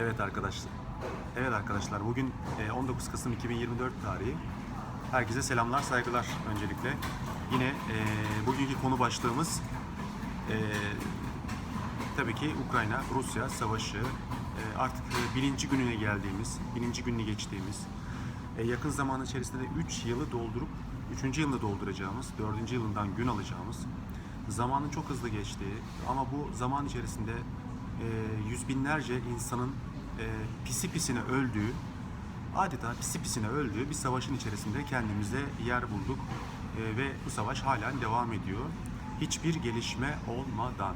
Evet arkadaşlar. Evet arkadaşlar bugün e, 19 Kasım 2024 tarihi. Herkese selamlar, saygılar öncelikle. Yine e, bugünkü konu başlığımız e, tabii ki Ukrayna-Rusya savaşı. E, artık e, birinci gününe geldiğimiz, birinci gününü geçtiğimiz, e, yakın zaman içerisinde de 3 yılı doldurup 3. yılını dolduracağımız, 4. yılından gün alacağımız, zamanın çok hızlı geçtiği ama bu zaman içerisinde e, yüz binlerce insanın e, pisi pisine öldüğü, adeta pisi pisine öldüğü bir savaşın içerisinde kendimize yer bulduk E, ve bu savaş halen devam ediyor. Hiçbir gelişme olmadan.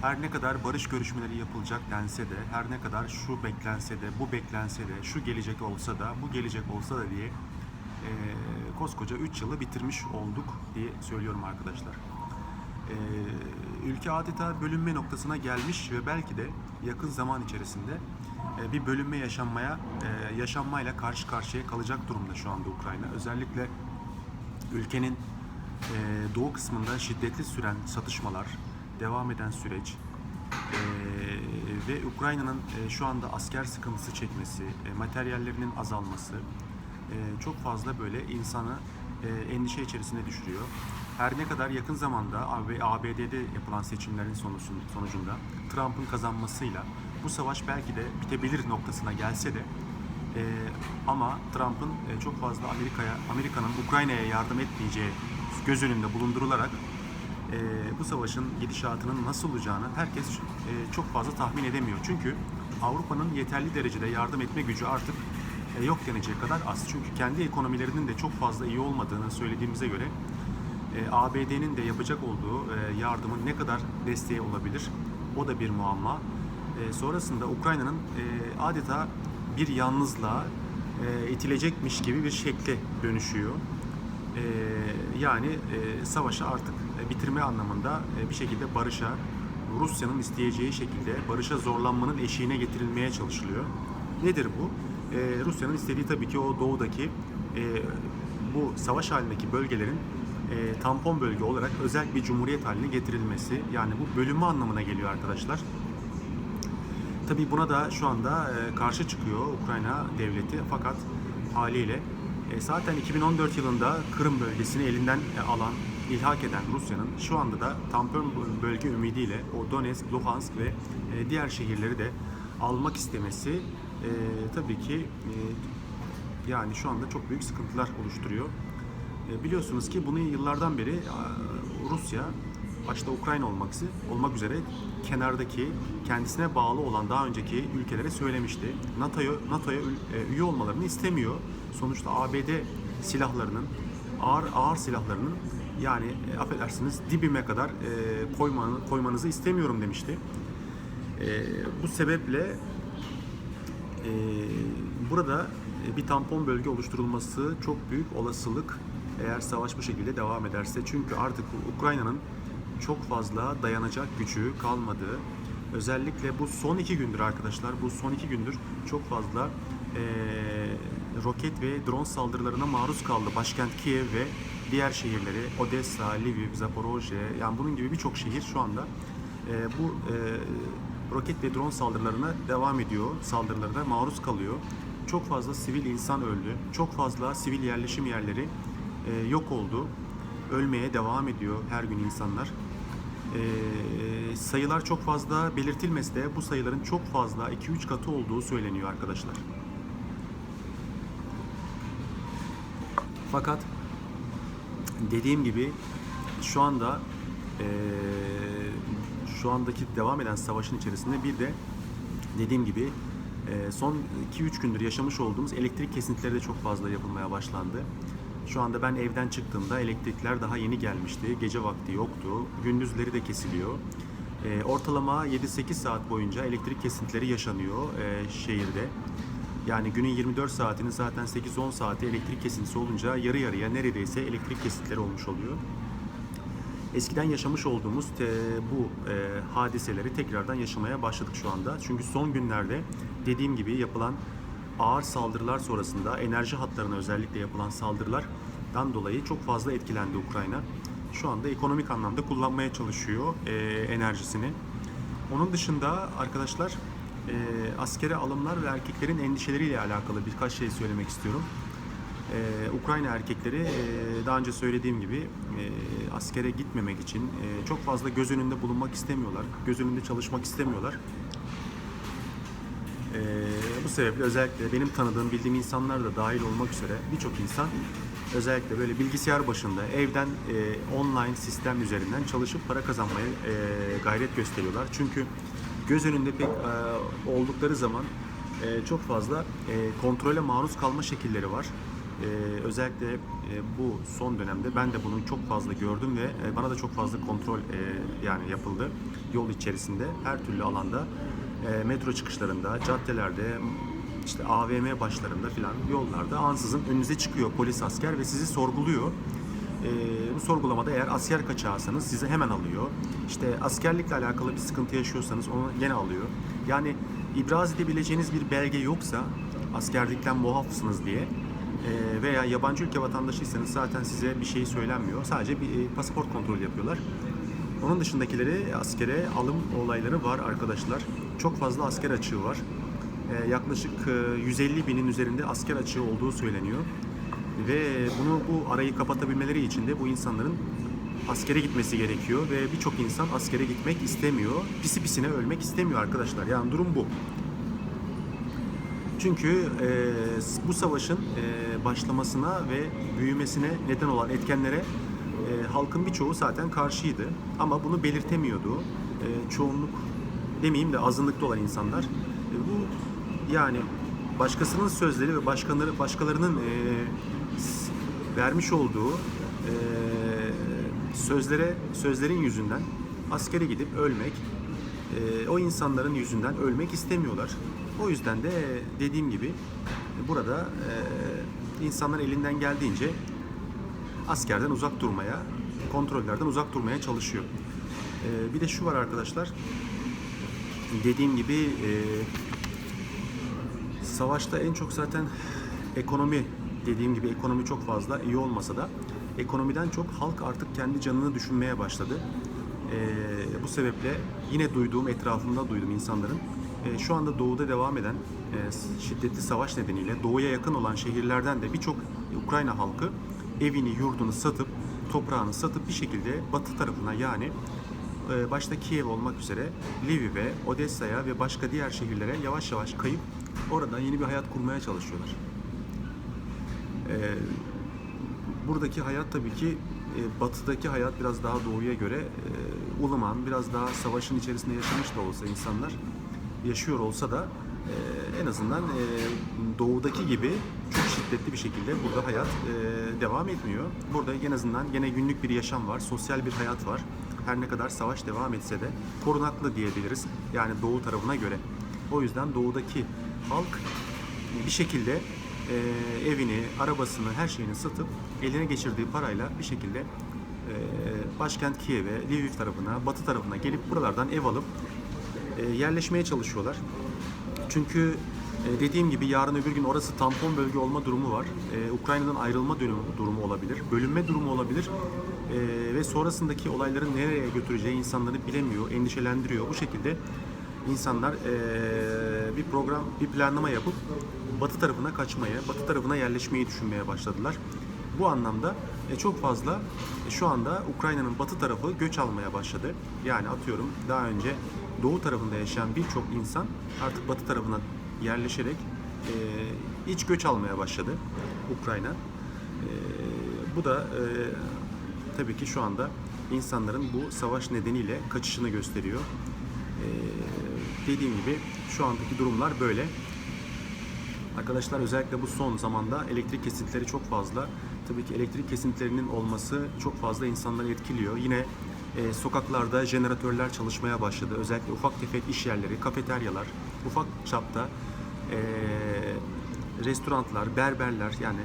Her ne kadar barış görüşmeleri yapılacak dense de, her ne kadar şu beklense de, bu beklense de, şu gelecek olsa da, bu gelecek olsa da diye e, koskoca 3 yılı bitirmiş olduk diye söylüyorum arkadaşlar. E, ülke adeta bölünme noktasına gelmiş ve belki de yakın zaman içerisinde e, bir bölünme yaşanmaya, e, yaşanmayla karşı karşıya kalacak durumda şu anda Ukrayna. Özellikle ülkenin e, doğu kısmında şiddetli süren satışmalar, devam eden süreç ve Ukrayna'nın şu anda asker sıkıntısı çekmesi, materyallerinin azalması çok fazla böyle insanı endişe içerisine düşürüyor. Her ne kadar yakın zamanda ABD'de yapılan seçimlerin sonucun- sonucunda Trump'ın kazanmasıyla bu savaş belki de bitebilir noktasına gelse de ee, ama Trump'ın e, çok fazla Amerika'ya, Amerika'nın Ukrayna'ya yardım etmeyeceği göz önünde bulundurularak e, bu savaşın gidişatının nasıl olacağını herkes e, çok fazla tahmin edemiyor. Çünkü Avrupa'nın yeterli derecede yardım etme gücü artık e, yok denecek kadar az. Çünkü kendi ekonomilerinin de çok fazla iyi olmadığını söylediğimize göre e, ABD'nin de yapacak olduğu e, yardımın ne kadar desteği olabilir o da bir muamma. E, sonrasında Ukrayna'nın e, adeta bir yalnızlığa e, itilecekmiş gibi bir şekle dönüşüyor. E, yani e, savaşı artık e, bitirme anlamında e, bir şekilde barışa, Rusya'nın isteyeceği şekilde barışa zorlanmanın eşiğine getirilmeye çalışılıyor. Nedir bu? E, Rusya'nın istediği tabii ki o doğudaki e, bu savaş halindeki bölgelerin e, tampon bölge olarak özel bir cumhuriyet haline getirilmesi. Yani bu bölünme anlamına geliyor arkadaşlar. Tabii buna da şu anda e, karşı çıkıyor Ukrayna devleti fakat haliyle e, zaten 2014 yılında Kırım bölgesini elinden e, alan, ilhak eden Rusya'nın şu anda da tampon bölge ümidiyle o Donetsk, Luhansk ve e, diğer şehirleri de almak istemesi e, tabii ki e, yani şu anda çok büyük sıkıntılar oluşturuyor. E, biliyorsunuz ki bunu yıllardan beri Rusya başta Ukrayna olmak, olmak üzere kenardaki kendisine bağlı olan daha önceki ülkelere söylemişti. NATO'ya NATO'ya e, üye olmalarını istemiyor. Sonuçta ABD silahlarının ağır ağır silahlarının yani e, affedersiniz dibime kadar e, koymanı, koymanızı istemiyorum demişti. E, bu sebeple ee, burada e, bir tampon bölge oluşturulması çok büyük olasılık eğer savaş bu şekilde devam ederse. Çünkü artık Ukrayna'nın çok fazla dayanacak gücü kalmadı. Özellikle bu son iki gündür arkadaşlar, bu son iki gündür çok fazla e, roket ve drone saldırılarına maruz kaldı. Başkent Kiev ve diğer şehirleri, Odessa, Lviv, Zaporojye, yani bunun gibi birçok şehir şu anda e, bu e, roket ve drone saldırılarına devam ediyor, saldırılarına maruz kalıyor. Çok fazla sivil insan öldü, çok fazla sivil yerleşim yerleri e, yok oldu. Ölmeye devam ediyor her gün insanlar. E, sayılar çok fazla belirtilmese de bu sayıların çok fazla 2-3 katı olduğu söyleniyor arkadaşlar. Fakat dediğim gibi şu anda eee, şu andaki devam eden savaşın içerisinde bir de dediğim gibi eee, son 2-3 gündür yaşamış olduğumuz elektrik kesintileri de çok fazla yapılmaya başlandı. Şu anda ben evden çıktığımda elektrikler daha yeni gelmişti. Gece vakti yoktu. Gündüzleri de kesiliyor. Eee, ortalama 7-8 saat boyunca elektrik kesintileri yaşanıyor eee, şehirde. Yani günün 24 saatinin zaten 8-10 saati elektrik kesintisi olunca yarı yarıya neredeyse elektrik kesintileri olmuş oluyor. Eskiden yaşamış olduğumuz te- bu e, hadiseleri tekrardan yaşamaya başladık şu anda. Çünkü son günlerde dediğim gibi yapılan ağır saldırılar sonrasında enerji hatlarına özellikle yapılan saldırılardan dolayı çok fazla etkilendi Ukrayna. Şu anda ekonomik anlamda kullanmaya çalışıyor e, enerjisini. Onun dışında arkadaşlar e, askere alımlar ve erkeklerin endişeleriyle alakalı birkaç şey söylemek istiyorum. E, Ukrayna erkekleri e, daha önce söylediğim gibi e, askere gitmemek için e, çok fazla göz önünde bulunmak istemiyorlar. Göz önünde çalışmak istemiyorlar. E, bu sebeple özellikle benim tanıdığım, bildiğim insanlar da dahil olmak üzere birçok insan özellikle böyle bilgisayar başında evden e, online sistem üzerinden çalışıp para kazanmaya e, gayret gösteriyorlar. Çünkü göz önünde pek e, oldukları zaman e, çok fazla e, kontrole maruz kalma şekilleri var. E, özellikle e, bu son dönemde ben de bunu çok fazla gördüm ve e, bana da çok fazla kontrol e, yani yapıldı yol içerisinde her türlü alanda e, metro çıkışlarında, caddelerde, işte AVM başlarında filan yollarda ansızın önünüze çıkıyor polis asker ve sizi sorguluyor. E, bu sorgulamada eğer asker kaçağısanız sizi hemen alıyor. İşte askerlikle alakalı bir sıkıntı yaşıyorsanız onu gene alıyor. Yani ibraz edebileceğiniz bir belge yoksa askerlikten muafsınız diye e, veya yabancı ülke vatandaşıysanız zaten size bir şey söylenmiyor. Sadece bir e, pasaport kontrolü yapıyorlar. Onun dışındakileri askere alım olayları var arkadaşlar. Çok fazla asker açığı var. Ee, yaklaşık e, 150 binin üzerinde asker açığı olduğu söyleniyor. Ve bunu bu arayı kapatabilmeleri için de bu insanların askere gitmesi gerekiyor ve birçok insan askere gitmek istemiyor. Pisi pisine ölmek istemiyor arkadaşlar. Yani durum bu. Çünkü e, bu savaşın e, başlamasına ve büyümesine neden olan etkenlere e, halkın birçoğu zaten karşıydı. Ama bunu belirtemiyordu. E, çoğunluk demeyeyim de azınlıkta olan insanlar. E, bu yani başkasının sözleri ve başkaları başkalarının e, vermiş olduğu e, sözlere sözlerin yüzünden askere gidip ölmek e, o insanların yüzünden ölmek istemiyorlar. O yüzden de dediğim gibi burada e, insanlar elinden geldiğince askerden uzak durmaya, kontrollerden uzak durmaya çalışıyor. E, bir de şu var arkadaşlar. Dediğim gibi e, savaşta en çok zaten ekonomi dediğim gibi ekonomi çok fazla iyi olmasa da ekonomiden çok halk artık kendi canını düşünmeye başladı. Ee, bu sebeple yine duyduğum, etrafımda duydum insanların e, şu anda doğuda devam eden e, şiddetli savaş nedeniyle doğuya yakın olan şehirlerden de birçok Ukrayna halkı evini, yurdunu satıp, toprağını satıp bir şekilde batı tarafına yani e, başta Kiev olmak üzere Lviv'e, Odessa'ya ve başka diğer şehirlere yavaş yavaş kayıp orada yeni bir hayat kurmaya çalışıyorlar. E, buradaki hayat tabii ki e, batıdaki hayat biraz daha doğuya göre e, ılıman, biraz daha savaşın içerisinde yaşamış da olsa insanlar yaşıyor olsa da e, en azından e, doğudaki gibi çok şiddetli bir şekilde burada hayat e, devam etmiyor. Burada en azından gene günlük bir yaşam var, sosyal bir hayat var. Her ne kadar savaş devam etse de korunaklı diyebiliriz. Yani doğu tarafına göre. O yüzden doğudaki halk bir şekilde e, evini, arabasını, her şeyini satıp eline geçirdiği parayla bir şekilde e, başkent Kiev'e, Lviv tarafına, batı tarafına gelip buralardan ev alıp e, yerleşmeye çalışıyorlar. Çünkü e, dediğim gibi yarın öbür gün orası tampon bölge olma durumu var. E, Ukrayna'dan ayrılma durumu, durumu olabilir, bölünme durumu olabilir. E, ve sonrasındaki olayların nereye götüreceği insanları bilemiyor, endişelendiriyor. Bu şekilde insanlar e, bir program, bir planlama yapıp batı tarafına kaçmaya, batı tarafına yerleşmeyi düşünmeye başladılar. Bu anlamda e, çok fazla e, şu anda Ukrayna'nın batı tarafı göç almaya başladı. Yani atıyorum daha önce doğu tarafında yaşayan birçok insan artık batı tarafına yerleşerek e, iç göç almaya başladı Ukrayna. E, bu da e, tabii ki şu anda insanların bu savaş nedeniyle kaçışını gösteriyor. E, dediğim gibi şu andaki durumlar böyle. Arkadaşlar özellikle bu son zamanda elektrik kesintileri çok fazla. Tabii ki elektrik kesintilerinin olması çok fazla insanları etkiliyor. Yine e, sokaklarda jeneratörler çalışmaya başladı. Özellikle ufak tefek iş yerleri, kafeteryalar, ufak çapta e, restoranlar, berberler yani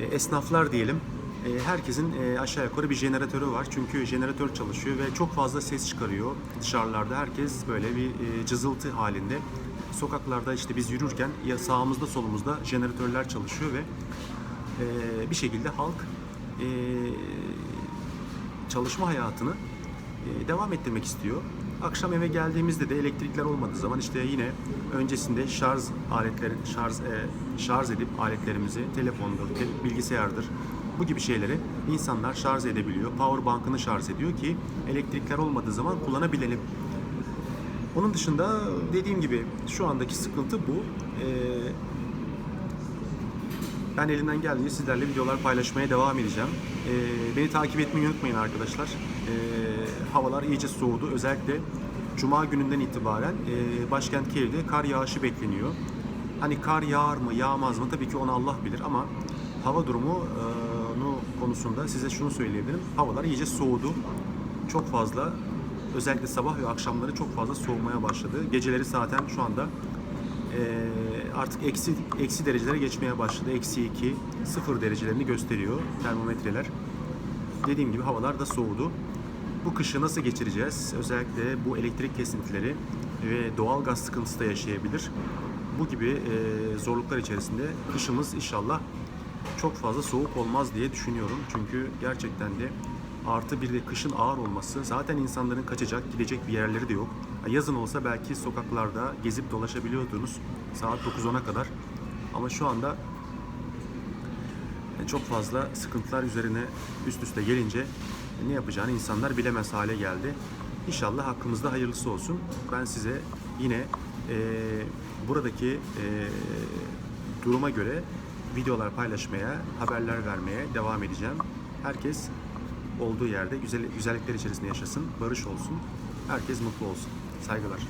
e, esnaflar diyelim. E, herkesin e, aşağı yukarı bir jeneratörü var. Çünkü jeneratör çalışıyor ve çok fazla ses çıkarıyor dışarılarda. Herkes böyle bir e, cızıltı halinde. Sokaklarda işte biz yürürken ya sağımızda solumuzda jeneratörler çalışıyor ve bir şekilde halk çalışma hayatını devam ettirmek istiyor. Akşam eve geldiğimizde de elektrikler olmadığı zaman işte yine öncesinde şarj aletleri şarj şarj edip aletlerimizi telefondur, te- bilgisayardır bu gibi şeyleri insanlar şarj edebiliyor. Power bankını şarj ediyor ki elektrikler olmadığı zaman kullanabilelim. Onun dışında dediğim gibi şu andaki sıkıntı bu. Ee, ben elimden geldiğince sizlerle videolar paylaşmaya devam edeceğim. Ee, beni takip etmeyi unutmayın arkadaşlar. Ee, havalar iyice soğudu. Özellikle Cuma gününden itibaren e, başkent Kiev'de kar yağışı bekleniyor. Hani kar yağar mı yağmaz mı tabii ki onu Allah bilir ama hava durumu e, konusunda size şunu söyleyebilirim. Havalar iyice soğudu. Çok fazla özellikle sabah ve akşamları çok fazla soğumaya başladı. Geceleri zaten şu anda ee, artık eksi eksi derecelere geçmeye başladı. Eksi 2, 0 derecelerini gösteriyor termometreler. Dediğim gibi havalar da soğudu. Bu kışı nasıl geçireceğiz? Özellikle bu elektrik kesintileri ve doğal gaz sıkıntısı da yaşayabilir. Bu gibi e, zorluklar içerisinde kışımız inşallah çok fazla soğuk olmaz diye düşünüyorum. Çünkü gerçekten de artı bir de kışın ağır olması zaten insanların kaçacak, gidecek bir yerleri de yok. Yazın olsa belki sokaklarda gezip dolaşabiliyordunuz saat 9-10'a kadar. Ama şu anda e, çok fazla sıkıntılar üzerine üst üste gelince ne yapacağını insanlar bilemez hale geldi. İnşallah hakkımızda hayırlısı olsun. Ben size yine e, buradaki e, duruma göre videolar paylaşmaya, haberler vermeye devam edeceğim. Herkes olduğu yerde güzel, güzellikler içerisinde yaşasın, barış olsun, herkes mutlu olsun. Saygılar.